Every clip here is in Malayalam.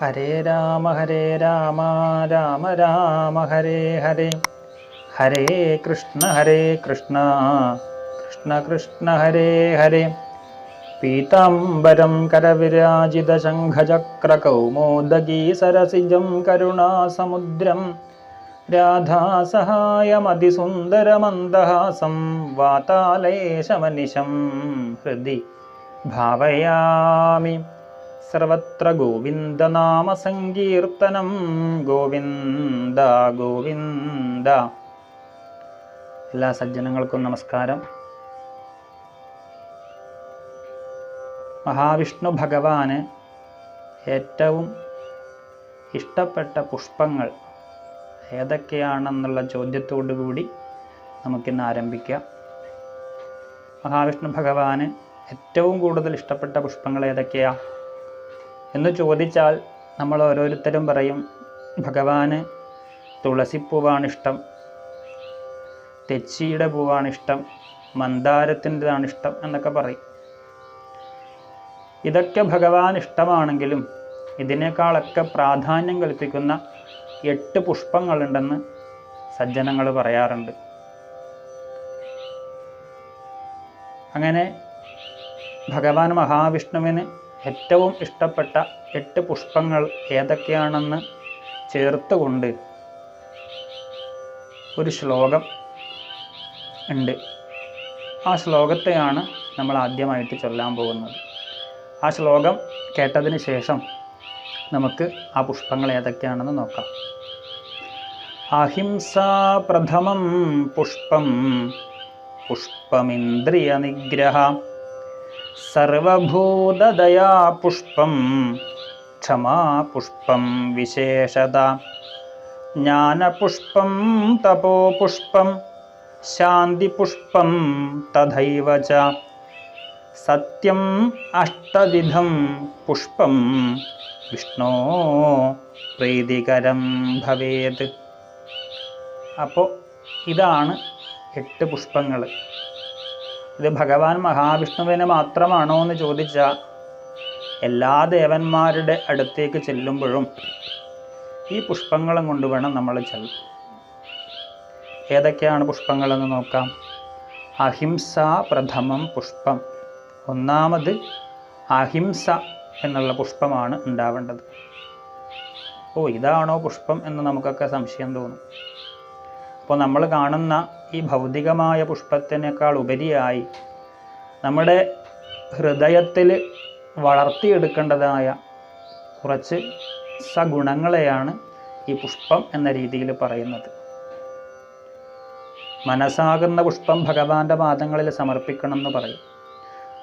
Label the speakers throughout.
Speaker 1: ഹരേ രാമ ഹരേ രാമ രാമ രാമ ഹരേ ഹരേ. ഹരേ കൃഷ്ണ ഹരേ കൃഷ്ണ കൃഷ്ണ കൃഷ്ണ ഹരേ ഹരേ. പീതാംബരം കരവിരാജിതശംഖചക്രകൗമോദഗീ സരസിജം കരുണാസമുദ്രം. രാധാസഹായമതിസുന്ദരമന്ദഹാസം വാതാലയേശമനിശം ഹൃദി ഭാവയാമി. സർവത്ര ഗോവിന്ദ നാമ സങ്കീർത്തനം. ഗോവിന്ദ ഗോവിന്ദ. എല്ലാ സജ്ജനങ്ങൾക്കും നമസ്കാരം. മഹാവിഷ്ണു ഭഗവാന് ഏറ്റവും ഇഷ്ടപ്പെട്ട പുഷ്പങ്ങൾ ഏതൊക്കെയാണെന്നുള്ള ചോദ്യത്തോടു കൂടി നമുക്കിന്ന് ആരംഭിക്കാം. മഹാവിഷ്ണു ഭഗവാന് ഏറ്റവും കൂടുതൽ ഇഷ്ടപ്പെട്ട പുഷ്പങ്ങൾ ഏതൊക്കെയാ? എന്ന് ചോദിച്ചാൽ നമ്മൾ ഓരോരുത്തരും പറയും ഭഗവാന് തുളസിപ്പൂവാണ് ഇഷ്ടം തെച്ചിയുടെ പൂവാണ് ഇഷ്ടം മന്ദാരത്തിന്റെതാണ് ഇഷ്ടം എന്നൊക്കെ പറയും. ഇതൊക്കെ ഭഗവാൻ ഇഷ്ടമാണെങ്കിലും ഇതിനേക്കാളൊക്കെ പ്രാധാന്യം കൽപ്പിക്കുന്ന എട്ട് പുഷ്പങ്ങളുണ്ടെന്ന് സജ്ജനങ്ങൾ പറയാറുണ്ട്. അങ്ങനെ ഭഗവാൻ മഹാവിഷ്ണുവിന് ഏറ്റവും ഇഷ്ടപ്പെട്ട എട്ട് പുഷ്പങ്ങൾ ഏതൊക്കെയാണെന്ന് ചേർത്തുകൊണ്ട് ഒരു ശ്ലോകം ഉണ്ട്. ആ ശ്ലോകത്തെയാണ് നമ്മൾ ആദ്യമായിട്ട് ചൊല്ലാൻ പോകുന്നത്. ആ ശ്ലോകം കേട്ടതിന് ശേഷം നമുക്ക് ആ പുഷ്പങ്ങൾ ഏതൊക്കെയാണെന്ന് നോക്കാം. അഹിംസ പ്രഥമം പുഷ്പം പുഷ്പമിന്ദ്രിയ നിഗ്രഹ സർവഭൂതദയാ ക്ഷമാപുഷ്പം ക്ഷമാ പുഷ്പം വിശേഷത. ജ്ഞാനപുഷ്പം തപോപുഷ്പം ശാന്തിപുഷ്പം തഥൈവ ച. സത്യം അഷ്ടവിധം പുഷ്പം വിഷ്ണോ പ്രീതികരം ഭവേത്. അപ്പോൾ ഇതാണ് എട്ട് പുഷ്പങ്ങൾ ഇത് ഭഗവാൻ മഹാവിഷ്ണുവിന് മാത്രമാണോ എന്ന് ചോദിച്ചാൽ എല്ലാ ദേവന്മാരുടെ അടുത്തേക്ക് ചെല്ലുമ്പോഴും ഈ പുഷ്പങ്ങളും കൊണ്ട് വേണം നമ്മൾ ചെല്ല ഏതൊക്കെയാണ് പുഷ്പങ്ങളെന്ന് നോക്കാം. അഹിംസ പ്രഥമം പുഷ്പം. ഒന്നാമത് അഹിംസ എന്നുള്ള പുഷ്പമാണ് ഉണ്ടാവേണ്ടത്. ഓ ഇതാണോ പുഷ്പം എന്ന് നമുക്കൊക്കെ സംശയം തോന്നും. അപ്പോൾ നമ്മൾ കാണുന്ന ഈ ഭൗതികമായ പുഷ്പത്തിനേക്കാൾ ഉപരിയായി നമ്മുടെ ഹൃദയത്തിൽ വളർത്തിയെടുക്കേണ്ടതായ കുറച്ച് സഗുണങ്ങളെയാണ് ഈ പുഷ്പം എന്ന രീതിയിൽ പറയുന്നത്. മനസ്സാകുന്ന പുഷ്പം ഭഗവാന്റെ പാദങ്ങളിൽ സമർപ്പിക്കണം എന്ന് പറയും.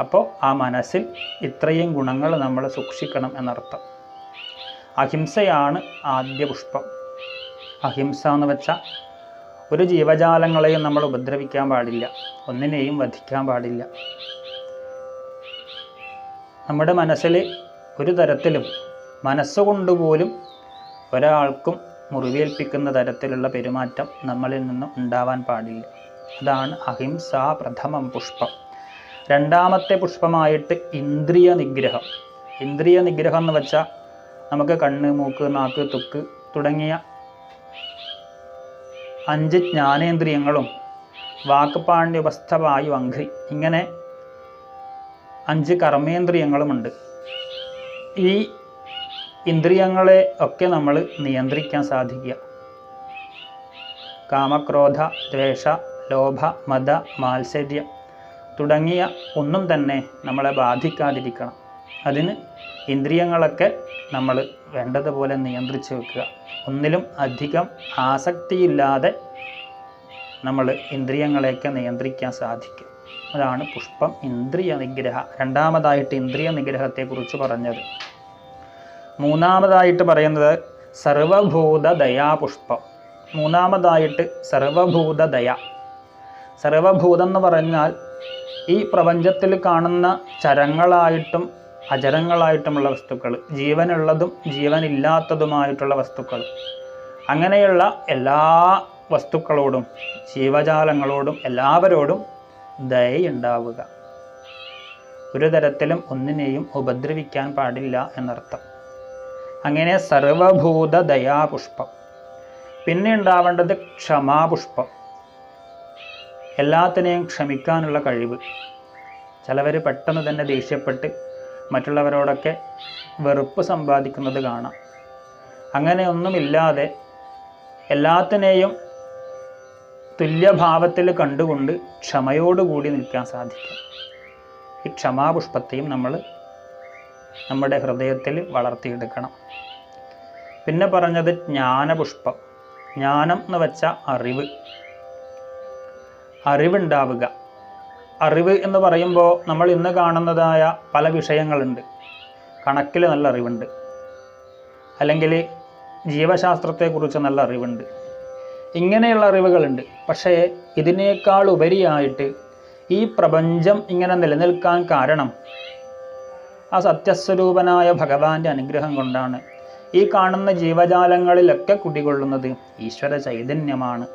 Speaker 1: അപ്പോൾ ആ മനസ്സിൽ ഇത്രയും ഗുണങ്ങൾ നമ്മൾ സൂക്ഷിക്കണം എന്നർത്ഥം. അഹിംസയാണ് ആദ്യ പുഷ്പം. അഹിംസ എന്ന് വെച്ചാൽ ഒരു ജീവജാലങ്ങളെയും നമ്മൾ ഉപദ്രവിക്കാൻ പാടില്ല. ഒന്നിനെയും വധിക്കാൻ പാടില്ല. നമ്മുടെ മനസ്സിൽ ഒരു തരത്തിലും മനസ്സുകൊണ്ട് പോലും ഒരാൾക്കും മുറിവേൽപ്പിക്കുന്ന തരത്തിലുള്ള പെരുമാറ്റം നമ്മളിൽ നിന്നും ഉണ്ടാവാൻ പാടില്ല. അതാണ് അഹിംസ പ്രഥമം പുഷ്പം. രണ്ടാമത്തെ പുഷ്പമായിട്ട് ഇന്ദ്രിയ നിഗ്രഹം. ഇന്ദ്രിയ നിഗ്രഹം എന്ന് വെച്ചാൽ നമുക്ക് കണ്ണ് മൂക്ക് നാക്ക് തുക്ക് തുടങ്ങിയ അഞ്ച് ജ്ഞാനേന്ദ്രിയങ്ങളും വാക്ക് പാണ്ഡ്യവസ്ഥ വായു അഘ്രി. ഇങ്ങനെ അഞ്ച് കർമ്മേന്ദ്രിയങ്ങളുമുണ്ട്. ഈ ഇന്ദ്രിയങ്ങളെ ഒക്കെ നമ്മൾ നിയന്ത്രിക്കാൻ സാധിക്കുക. കാമക്രോധ ദ്വേഷ ലോഭ മത മാത്സര്യം തുടങ്ങിയ ഒന്നും തന്നെ നമ്മളെ ബാധിക്കാതിരിക്കണം. അതിന് ഇന്ദ്രിയങ്ങളൊക്കെ നമ്മൾ വേണ്ടതുപോലെ നിയന്ത്രിച്ച് വെക്കുക. ഒന്നിലും അധികം ആസക്തിയില്ലാതെ നമ്മൾ ഇന്ദ്രിയങ്ങളെയൊക്കെ നിയന്ത്രിക്കാൻ സാധിക്കും. അതാണ് പുഷ്പം ഇന്ദ്രിയ നിഗ്രഹ. രണ്ടാമതായിട്ട് ഇന്ദ്രിയ നിഗ്രഹത്തെക്കുറിച്ച് പറഞ്ഞത്. മൂന്നാമതായിട്ട് പറയുന്നത് സർവഭൂത ദയാപുഷ്പം മൂന്നാമതായിട്ട് സർവഭൂത ദയ. സർവഭൂതം എന്ന് പറഞ്ഞാൽ ഈ പ്രപഞ്ചത്തിൽ കാണുന്ന ചരങ്ങളായിട്ടും അചരങ്ങളായിട്ടുമുള്ള വസ്തുക്കൾ ജീവനുള്ളതും ജീവനില്ലാത്തതുമായിട്ടുള്ള വസ്തുക്കൾ. അങ്ങനെയുള്ള എല്ലാ വസ്തുക്കളോടും ജീവജാലങ്ങളോടും എല്ലാവരോടും ദയുണ്ടാവുക ഒരു തരത്തിലും ഒന്നിനെയും ഉപദ്രവിക്കാൻ പാടില്ല എന്നർത്ഥം. അങ്ങനെ സർവഭൂത ദയാപുഷ്പം പിന്നെ ഉണ്ടാവേണ്ടത് ക്ഷമാപുഷ്പം. എല്ലാത്തിനെയും ക്ഷമിക്കാനുള്ള കഴിവ്. ചിലവർ പെട്ടെന്ന് തന്നെ ദേഷ്യപ്പെട്ട് മറ്റുള്ളവരോടൊക്കെ വെറുപ്പ് സമ്പാദിക്കുന്നത് കാണാം. അങ്ങനെയൊന്നുമില്ലാതെ എല്ലാത്തിനെയും തുല്യഭാവത്തിൽ കണ്ടുകൊണ്ട് ക്ഷമയോടുകൂടി നിൽക്കാൻ സാധിക്കും. ഈ ക്ഷമാപുഷ്പത്തെയും നമ്മൾ നമ്മുടെ ഹൃദയത്തിൽ വളർത്തിയെടുക്കണം. പിന്നെ പറഞ്ഞത് ജ്ഞാനപുഷ്പം. ജ്ഞാനം എന്ന് വെച്ചാൽ അറിവ്. അറിവുണ്ടാവുക. അറിവ് എന്ന് പറയുമ്പോൾ നമ്മൾ ഇന്ന് കാണുന്നതായ പല വിഷയങ്ങളുണ്ട്. കണക്കിൽ നല്ല അറിവുണ്ട്. അല്ലെങ്കിൽ ജീവശാസ്ത്രത്തെക്കുറിച്ച് നല്ല അറിവുണ്ട്. ഇങ്ങനെയുള്ള അറിവുകളുണ്ട്. പക്ഷേ ഇതിനേക്കാൾ ഉപരിയായിട്ട് ഈ പ്രപഞ്ചം ഇങ്ങനെ നിലനിൽക്കാൻ കാരണം ആ സത്യസ്വരൂപനായ ഭഗവാന്റെ അനുഗ്രഹം കൊണ്ടാണ്. ഈ കാണുന്ന ജീവജാലങ്ങളിലൊക്കെ കുടികൊള്ളുന്നത് ഈശ്വര ചൈതന്യമാണ്.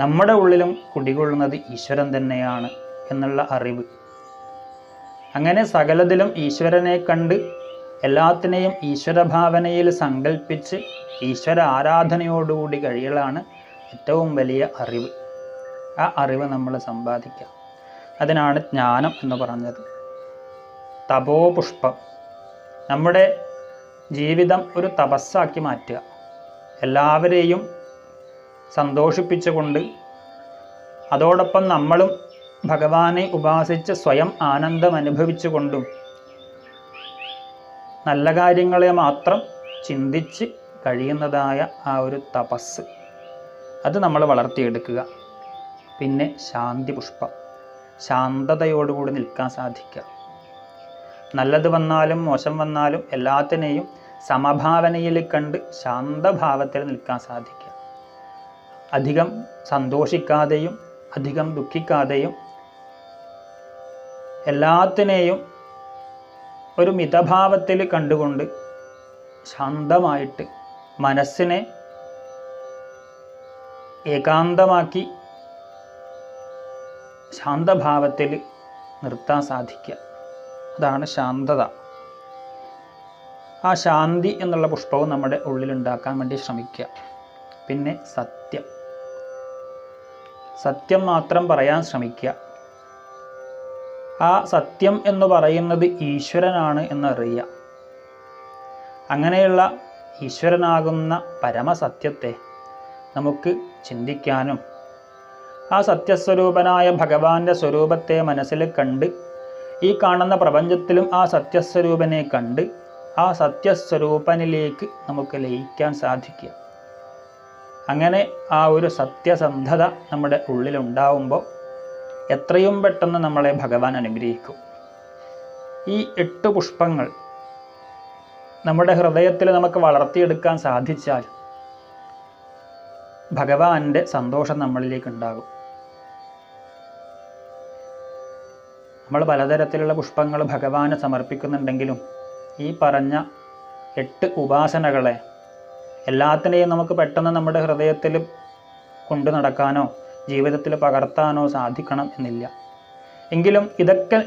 Speaker 1: നമ്മുടെ ഉള്ളിലും കുടികൊള്ളുന്നത് ഈശ്വരൻ തന്നെയാണ് എന്നുള്ള അറിവ്. അങ്ങനെ സകലതിലും ഈശ്വരനെ കണ്ട് എല്ലാത്തിനെയും ഈശ്വരഭാവനയിൽ സങ്കല്പിച്ച് ഈശ്വര ആരാധനയോടുകൂടി കഴിയലാണ് ഏറ്റവും വലിയ അറിവ്. ആ അറിവ് നമ്മൾ സമ്പാദിക്കുക. അതിനാണ് ജ്ഞാനം എന്ന് പറഞ്ഞത്. തപോപുഷ്പം. നമ്മുടെ ജീവിതം ഒരു തപസ്സാക്കി മാറ്റുക. എല്ലാവരെയും സന്തോഷിപ്പിച്ചുകൊണ്ട് അതോടൊപ്പം നമ്മളും ഭഗവാനെ ഉപാസിച്ച് സ്വയം ആനന്ദം അനുഭവിച്ചുകൊണ്ടും നല്ല കാര്യങ്ങളെ മാത്രം ചിന്തിച്ച് കഴിയുന്നതായ ആ ഒരു തപസ്. അത് നമ്മൾ വളർത്തിയെടുക്കുക. പിന്നെ ശാന്തി പുഷ്പം. ശാന്തതയോടുകൂടി നിൽക്കാൻ സാധിക്കുക. നല്ലത് വന്നാലും മോശം വന്നാലും എല്ലാത്തിനെയും സമഭാവനയിൽ കണ്ട് ശാന്തഭാവത്തിൽ നിൽക്കാൻ സാധിക്കുക. അധികം സന്തോഷിക്കാതെയും അധികം ദുഃഖിക്കാതെയും എല്ലാത്തിനെയും ഒരു മിതഭാവത്തിൽ കണ്ടുകൊണ്ട് ശാന്തമായിട്ട് മനസ്സിനെ ഏകാന്തമാക്കി ശാന്തഭാവത്തിൽ നിർത്താൻ സാധിക്കുക. അതാണ് ശാന്തത. ആ ശാന്തി എന്നുള്ള പുഷ്പവും നമ്മുടെ ഉള്ളിലുണ്ടാക്കാൻ വേണ്ടി ശ്രമിക്കുക. പിന്നെ സത്യം സത്യം മാത്രം പറയാൻ ശ്രമിക്കുക. ആ സത്യം എന്ന് പറയുന്നത് ഈശ്വരനാണ് എന്നറിയുക. അങ്ങനെയുള്ള ഈശ്വരനാകുന്ന പരമസത്യത്തെ നമുക്ക് ചിന്തിക്കാനും ആ സത്യസ്വരൂപനായ ഭഗവാന്റെ സ്വരൂപത്തെ മനസ്സിൽ കണ്ട് ഈ കാണുന്ന പ്രപഞ്ചത്തിലും ആ സത്യസ്വരൂപനെ കണ്ട് ആ സത്യസ്വരൂപനിലേക്ക് നമുക്ക് ലയിക്കാൻ സാധിക്കുക. അങ്ങനെ ആ ഒരു സത്യസന്ധത നമ്മുടെ ഉള്ളിലുണ്ടാവുമ്പോൾ എത്രയും പെട്ടെന്ന് നമ്മളെ ഭഗവാൻ അനുഗ്രഹിക്കും. ഈ എട്ട് പുഷ്പങ്ങൾ നമ്മുടെ ഹൃദയത്തിൽ നമുക്ക് വളർത്തിയെടുക്കാൻ സാധിച്ചാൽ ഭഗവാന്റെ സന്തോഷം നമ്മളിലേക്ക് ഉണ്ടാകും നമ്മൾ പലതരത്തിലുള്ള പുഷ്പങ്ങൾ ഭഗവാന് സമർപ്പിക്കുന്നുണ്ടെങ്കിലും ഈ പറഞ്ഞ എട്ട് ഉപാസനകളെ എല്ലാത്തിനെയും നമുക്ക് പെട്ടെന്ന് നമ്മുടെ ഹൃദയത്തിൽ കൊണ്ടു നടക്കാനോ ജീവിതത്തിൽ പകർത്താനോ സാധിക്കണം എന്നില്ല. എങ്കിലും ഇതൊക്കെ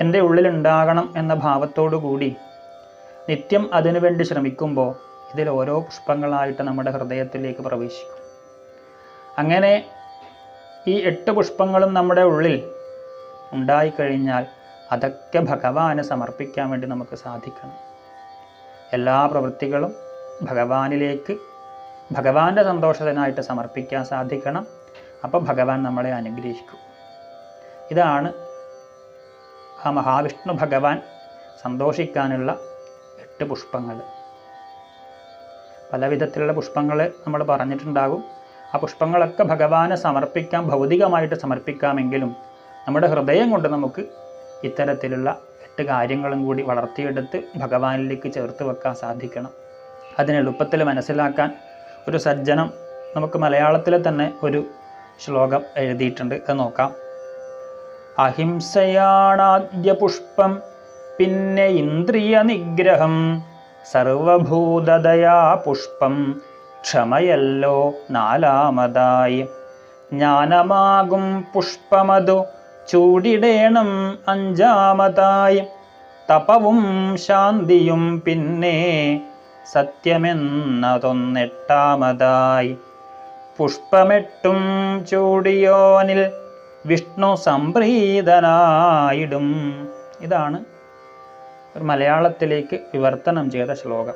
Speaker 1: എന്റെ ഉള്ളിലുണ്ടാകണം എന്ന ഭാവത്തോടു കൂടി നിത്യം അതിനുവേണ്ടി ശ്രമിക്കുമ്പോൾ ഇതിൽ ഓരോ പുഷ്പങ്ങളായിട്ട് നമ്മുടെ ഹൃദയത്തിലേക്ക് പ്രവേശിക്കും. അങ്ങനെ ഈ എട്ട് പുഷ്പങ്ങളും നമ്മുടെ ഉള്ളിൽ ഉണ്ടായിക്കഴിഞ്ഞാൽ അതൊക്കെ ഭഗവാന് സമർപ്പിക്കാൻ വേണ്ടി നമുക്ക് സാധിക്കണം. എല്ലാ പ്രവൃത്തികളും ഭഗവാനിലേക്ക് ഭഗവാന്റെ സന്തോഷത്തിനായിട്ട് സമർപ്പിക്കാൻ സാധിക്കണം. അപ്പോൾ ഭഗവാൻ നമ്മളെ അനുഗ്രഹിക്കും. ഇതാണ് ആ മഹാവിഷ്ണു ഭഗവാൻ സന്തോഷിക്കാനുള്ള എട്ട് പുഷ്പങ്ങൾ. പല വിധത്തിലുള്ള പുഷ്പങ്ങൾ നമ്മൾ പറഞ്ഞിട്ടുണ്ടാകും. ആ പുഷ്പങ്ങളൊക്കെ ഭഗവാനെ സമർപ്പിക്കാം ഭൗതികമായിട്ട് സമർപ്പിക്കാമെങ്കിലും നമ്മുടെ ഹൃദയം കൊണ്ട് നമുക്ക് ഇത്തരത്തിലുള്ള എട്ട് കാര്യങ്ങളും കൂടി വളർത്തിയെടുത്ത് ഭഗവാനിലേക്ക് ചേർത്ത് വെക്കാൻ സാധിക്കണം. അതിന് എളുപ്പത്തിൽ മനസ്സിലാക്കാൻ ഒരു സജ്ജനം നമുക്ക് മലയാളത്തിൽ തന്നെ ഒരു ശ്ലോകം എഴുതിയിട്ടുണ്ട്. അത് നോക്കാം. അഹിംസയാണാദ്യ പുഷ്പം പിന്നെ ഇന്ദ്രിയ നിഗ്രഹം സർവഭൂതദയാ പുഷ്പം ക്ഷമയല്ലോ നാലാമതായി. ജ്ഞാനമാകും പുഷ്പമതു ചൂടിടേണം അഞ്ചാമതായി. തപവും ശാന്തിയും പിന്നെ സത്യമെന്നതൊന്നെട്ടാമതായി. പുഷ്പമെട്ടും ചൂടിയോനിൽ വിഷ്ണു സംപ്രീതനായിടും. ഇതാണ് ഒരു മലയാളത്തിലേക്ക് വിവർത്തനം ചെയ്ത ശ്ലോകം.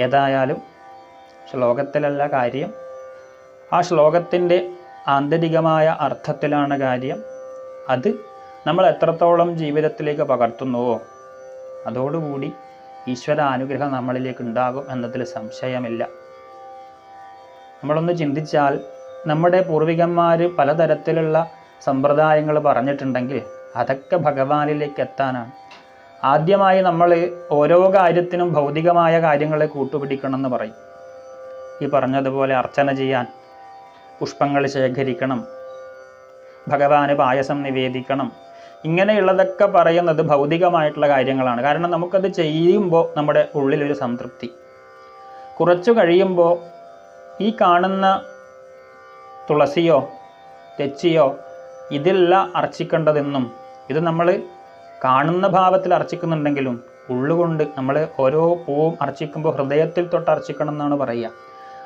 Speaker 1: ഏതായാലും ശ്ലോകത്തിലല്ല കാര്യം. ആ ശ്ലോകത്തിന്റെ ആന്തരികമായ അർത്ഥത്തിലാണ് കാര്യം. അത് നമ്മൾ എത്രത്തോളം ജീവിതത്തിലേക്ക് പകർത്തുന്നുവോ അതോടുകൂടി ഈശ്വര അനുഗ്രഹം നമ്മളിലേക്ക് ഉണ്ടാകും എന്നതിൽ സംശയമില്ല. നമ്മളൊന്ന് ചിന്തിച്ചാൽ നമ്മുടെ പൂർവികന്മാർ പലതരത്തിലുള്ള സമ്പ്രദായങ്ങൾ പറഞ്ഞിട്ടുണ്ടെങ്കിൽ അതൊക്കെ ഭഗവാനിലേക്ക് എത്താനാണ്. ആദ്യമായി നമ്മൾ ഓരോ കാര്യത്തിനും ഭൗതികമായ കാര്യങ്ങളെ കൂട്ടുപിടിക്കണം എന്ന് പറയും. ഈ പറഞ്ഞതുപോലെ അർച്ചന ചെയ്യാൻ പുഷ്പങ്ങൾ ശേഖരിക്കണം ഭഗവാന് പായസം നിവേദിക്കണം ഇങ്ങനെയുള്ളതൊക്കെ പറയുന്നത് ഭൗതികമായിട്ടുള്ള കാര്യങ്ങളാണ്. കാരണം നമുക്കത് ചെയ്യുമ്പോൾ നമ്മുടെ ഉള്ളിലൊരു സംതൃപ്തി. കുറച്ചു കഴിയുമ്പോൾ ഈ കാണുന്ന തുളസിയോ തെച്ചിയോ ഇതില്ല അർച്ചിക്കേണ്ടതെന്നും ഇത് നമ്മൾ കാണുന്ന ഭാവത്തിൽ അർച്ചിക്കുന്നുണ്ടെങ്കിലും ഉള്ളുകൊണ്ട് നമ്മൾ ഓരോ പൂവും അർച്ചിക്കുമ്പോൾ ഹൃദയത്തിൽ തൊട്ട് അർച്ചിക്കണം എന്നാണ് പറയുക.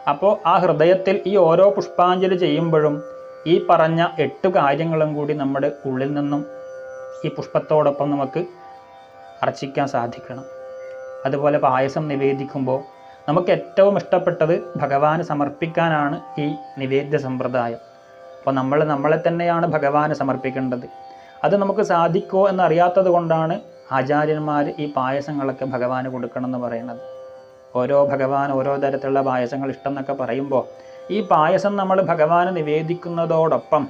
Speaker 1: അപ്പോൾ ആ ഹൃദയത്തിൽ ഈ ഓരോ പുഷ്പാഞ്ജലി ചെയ്യുമ്പോഴും ഈ പറഞ്ഞ എട്ട് കാര്യങ്ങളും കൂടി നമ്മുടെ ഉള്ളിൽ നിന്നും ഈ പുഷ്പത്തോടൊപ്പം നമുക്ക് അർച്ചിക്കാൻ സാധിക്കണം. അതുപോലെ പായസം നിവേദിക്കുമ്പോൾ നമുക്ക് ഏറ്റവും ഇഷ്ടപ്പെട്ടത് ഭഗവാന് സമർപ്പിക്കാനാണ് ഈ നിവേദ്യ സമ്പ്രദായം. അപ്പോൾ നമ്മൾ നമ്മളെ തന്നെയാണ് ഭഗവാന് സമർപ്പിക്കേണ്ടത്. അത് നമുക്ക് സാധിക്കുമോ എന്നറിയാത്തത് കൊണ്ടാണ് ആചാര്യന്മാർ ഈ പായസങ്ങളൊക്കെ ഭഗവാന് കൊടുക്കണം എന്ന് പറയുന്നത്. ഓരോ ഭഗവാൻ ഓരോ തരത്തിലുള്ള പായസങ്ങൾ ഇഷ്ടം എന്നൊക്കെ പറയുമ്പോൾ ഈ പായസം നമ്മൾ ഭഗവാന് നിവേദിക്കുന്നതോടൊപ്പം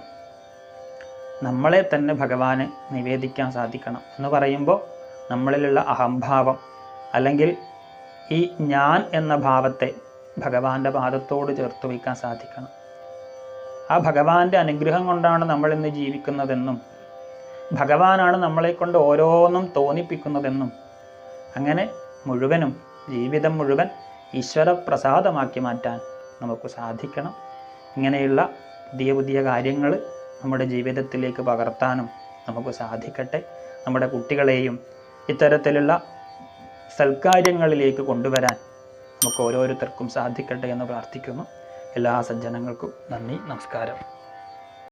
Speaker 1: നമ്മളെ തന്നെ ഭഗവാന് നിവേദിക്കാൻ സാധിക്കണം എന്ന് പറയുമ്പോൾ നമ്മളിലുള്ള അഹംഭാവം അല്ലെങ്കിൽ ഈ ഞാൻ എന്ന ഭാവത്തെ ഭഗവാന്റെ പാദത്തോട് ചേർത്ത് വയ്ക്കാൻ സാധിക്കണം. ആ ഭഗവാന്റെ അനുഗ്രഹം കൊണ്ടാണ് നമ്മൾ ഇന്ന് ജീവിക്കുന്നതെന്നും ഭഗവാനാണ് നമ്മളെ കൊണ്ട് ഓരോന്നും തോന്നിപ്പിക്കുന്നതെന്നും അങ്ങനെ മുഴുവനും ജീവിതം മുഴുവൻ ഈശ്വര പ്രസാദമാക്കി മാറ്റാൻ നമുക്ക് സാധിക്കണം. ഇങ്ങനെയുള്ള പുതിയ പുതിയ കാര്യങ്ങൾ നമ്മുടെ ജീവിതത്തിലേക്ക് പകർത്താനും നമുക്ക് സാധിക്കട്ടെ. നമ്മുടെ കുട്ടികളെയും ഇത്തരത്തിലുള്ള സൽക്കാര്യങ്ങളിലേക്ക് കൊണ്ടുവരാൻ നമുക്ക് ഓരോരുത്തർക്കും സാധിക്കട്ടെ എന്ന് പ്രാർത്ഥിക്കുന്നു. എല്ലാ സജ്ജനങ്ങൾക്കും നന്ദി നമസ്കാരം.